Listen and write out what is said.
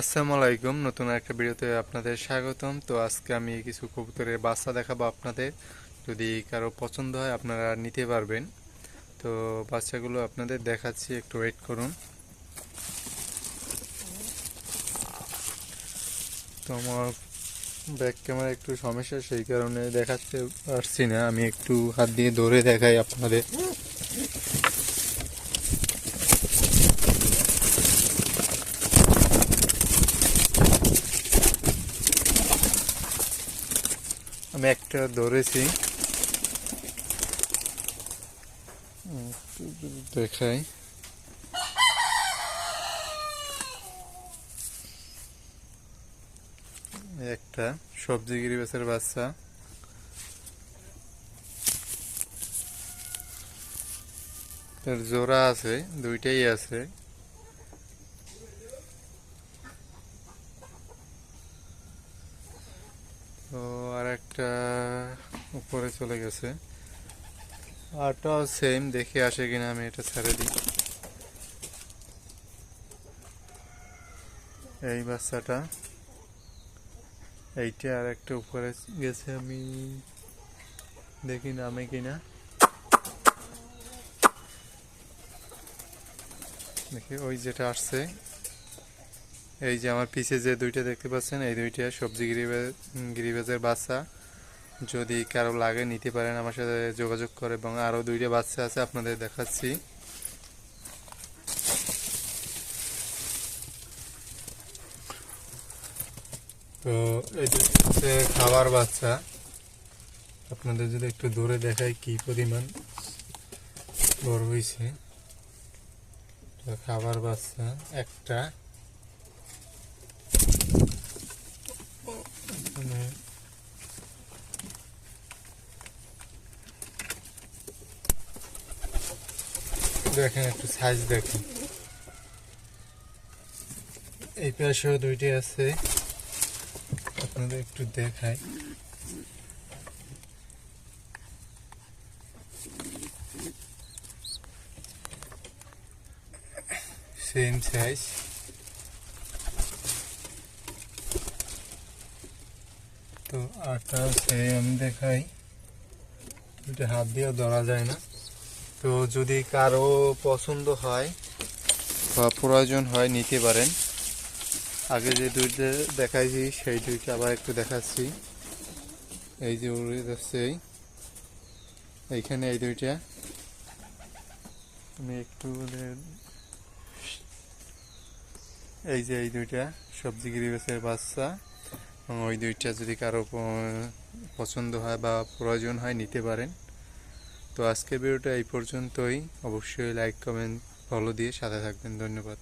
আসসালামু আলাইকুম নতুন একটা ভিডিওতে আপনাদের স্বাগতম। তো আজকে আমি কিছু কবুতরের বাচ্চা দেখাবো আপনাদের। যদি কারও পছন্দ হয়, আপনারা নিতে পারবেন। তো বাচ্চাগুলো আপনাদের দেখাচ্ছি, একটু ওয়েট করুন। তো আমার ব্যাক ক্যামেরা একটু সমস্যা, সেই কারণে দেখাতে পারছি না। আমি একটু হাত দিয়ে ধরে দেখাই আপনাদের। আমি একটা ধরেছি। দেখাই। একটা সবজি গিরি গিরিবাসের বাচ্চা। জোড়া আছে দুইটাই আছে তো আর একটা উপরে চলে গেছে। আরটাও সেম দেখে আসে কিনা আমি এটা ছেড়ে দিই। এই বাচ্চাটা, এইটা আর একটা উপরে গেছে আমি দেখি নামে কিনা। দেখি, ওই যেটা আসছে, এই যে আমার পিছে যে দুইটা দেখতে পাচ্ছেন, এই দুইটা সবজি গিরিবাজ গিরিবাজের বাচ্চা। যদি কারও লাগে, নিতে পারেন আমার সাথে যোগাযোগ করে এবং আরও দুইটা বাচ্চা আছে আপনাদের দেখাচ্ছি। তো এটা হচ্ছে খাবার বাচ্চা। আপনাদের যদি একটু দূরে দেখাই কি পরিমাণ বড় হয়েছে খাবার বাচ্চা একটা। দেখেন, একটু সাইজ দেখেন। এই পাশেও দুইটি আছে। আপনাদের একটু দেখাই। সেম সাইজ তো আটা সেই আমি দেখাই। এটা হাত দিয়েও ধরা যায় না। তো যদি কারও পছন্দ হয় বা প্রয়োজন হয় নিতে পারেন। আগে যে দুইটা দেখাইছি, সেই দুইটা আবার একটু দেখাচ্ছি। এই যে উড়ে যাচ্ছে এই। এইখানে এই দুইটা। আমি একটু এই যে এই দুইটা, সবজি গিরিবেসের বাচ্চা। এবং ওই দুইটা যদি কারও পছন্দ হয় বা প্রয়োজন হয় নিতে পারেন। তো আজকের ভিডিওটা এই পর্যন্তই। অবশ্যই লাইক কমেন্ট ফলো দিয়ে সাথে থাকবেন। ধন্যবাদ।